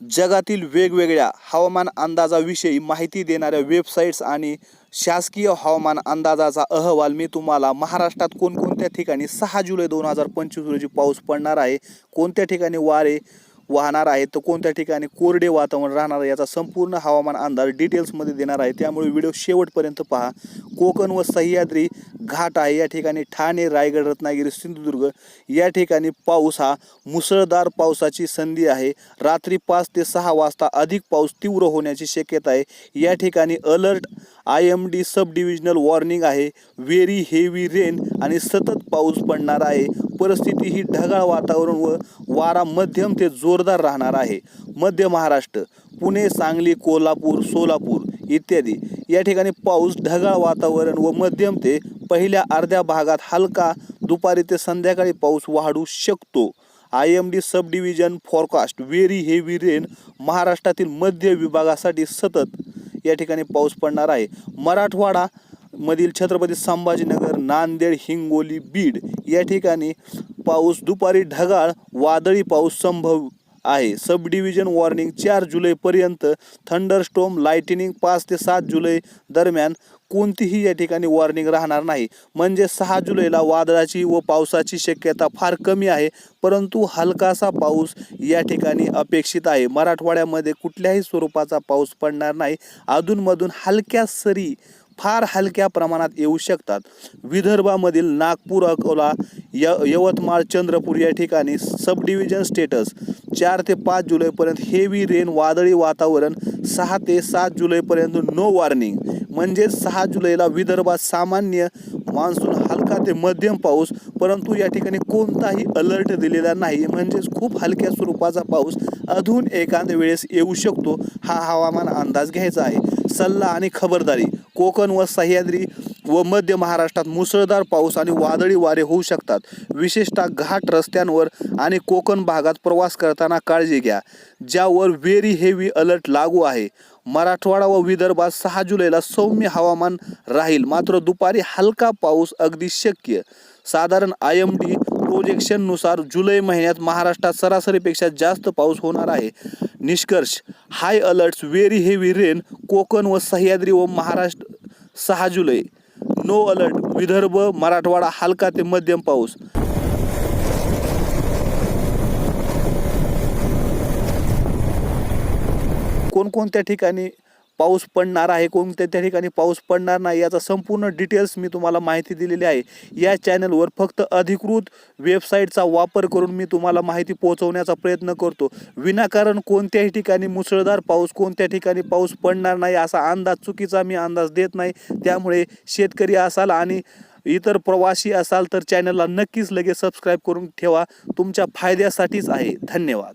जगातील वेगवेगळ्या हवामान अंदाजाविषयी माहिती देणाऱ्या वेबसाईट्स आणि शासकीय हवामान अंदाजाचा अहवाल मी तुम्हाला महाराष्ट्रात कोणकोणत्या ठिकाणी सहा जुलै दोन हजार पंचवीस रोजी पाऊस पडणार आहे कोणत्या ठिकाणी वारे वाहणार आहे तर कोणत्या ठिकाणी कोरडे वातावरण राहणार आहे याचा संपूर्ण हवामान अंदाज डिटेल्समध्ये देणार आहे. त्यामुळे व्हिडिओ शेवटपर्यंत पहा. कोकण व सह्याद्री घाट आहे या ठिकाणी ठाणे रायगड रत्नागिरी सिंधुदुर्ग या ठिकाणी पाऊस हा मुसळधार पावसाची संधी आहे. रात्री पाच ते सहा वाजता अधिक पाऊस तीव्र होण्याची शक्यता आहे. या ठिकाणी alert I M D sub divisional warning आहे. व्हेरी हेवी रेन आणि सतत पाऊस पडणार आहे. परिस्थिती ही ढगाळ वातावरण व वारा मध्यम ते जोरदार राहणार आहे. मध्य महाराष्ट्र पुणे सांगली कोल्हापूर सोलापूर इत्यादी या ठिकाणी पाऊस ढगाळ वातावरण व मध्यम ते पहिल्या अर्ध्या भागात हलका दुपारी ते संध्याकाळी पाऊस वाढू शकतो. I M D sub division forecast very heavy rain महाराष्ट्रातील मध्य विभागासाठी सतत या ठिकाणी पाऊस पडणार आहे. मराठवाडा मधील छत्रपती संभाजीनगर नांदेड हिंगोली बीड या ठिकाणी पाऊस दुपारी ढगाळ वादळी पाऊस संभव आहे. सब डिव्हिजन वॉर्निंग चार जुलैपर्यंत थंडरस्टोम लाइटनिंग पाच ते सात जुलै दरम्यान कोणतीही या ठिकाणी वॉर्निंग राहणार नाही. म्हणजे सहा जुलैला वादळाची व पावसाची शक्यता फार कमी आहे परंतु हलकासा पाऊस या ठिकाणी अपेक्षित आहे. मराठवाड्यामध्ये कुठल्याही स्वरूपाचा पाऊस पडणार नाही. अधूनमधून हलक्या सरी फार हलक्या प्रमाणात येऊ शकतात. विदर्भामधील नागपूर अकोला य यवतमाळ चंद्रपूर या ठिकाणी सब डिव्हिजन स्टेटस चार ते पाच जुलैपर्यंत हेवी रेन वादळी वातावरण सहा ते सात जुलैपर्यंत नो वॉर्निंग म्हणजेच सहा जुलैला विदर्भात सामान्य मान्सून हलका ते मध्यम पाऊस परंतु या ठिकाणी कोणताही अलर्ट दिलेला नाही. म्हणजेच खूप हलक्या स्वरूपाचा पाऊस अधून एखाद्या वेळेस येऊ शकतो हा हवामान अंदाज घ्यायचा आहे. सल्ला आणि खबरदारी. कोकण व सह्याद्री व मध्य महाराष्ट्रात मुसळधार पाऊस आणि वादळी वारे होऊ शकतात. विशेषतः घाट रस्त्यांवर आणि कोकण भागात प्रवास करताना काळजी घ्या. ज्यावर व्हेरी हेवी अलर्ट लागू आहे. मराठवाडा व विदर्भात सहा जुलैला सौम्य हवामान राहील. मात्र दुपारी हलका पाऊस अगदी शक्य. साधारण आय एम डी प्रोजेक्शननुसार जुलै महिन्यात महाराष्ट्रात सरासरीपेक्षा जास्त पाऊस होणार आहे. निष्कर्ष. High alerts very heavy rain Konkan व सह्याद्री व महाराष्ट्र सहा जुलै. नो अलर्ट विदर्भ मराठवाडा हलका ते मध्यम पाऊस. कोणकोणत्या ठिकाणी पाऊस पडणार आहे कोणत्या त्या ठिकाणी पाऊस पडणार नाही याचा संपूर्ण डिटेल्स मी तुम्हाला माहिती दिलेली आहे. या चॅनलवर फक्त अधिकृत वेबसाईटचा वापर करून मी तुम्हाला माहिती पोहोचवण्याचा प्रयत्न करतो. विनाकारण कोणत्याही ठिकाणी मुसळधार पाऊस कोणत्या ठिकाणी पाऊस पडणार नाही असा अंदाज चुकीचा मी अंदाज देत नाही. त्यामुळे शेतकरी असाल आणि इतर प्रवासी असाल तर चॅनलला नक्कीच लगेच सबस्क्राईब करून ठेवा. तुमच्या फायद्यासाठीच आहे. धन्यवाद.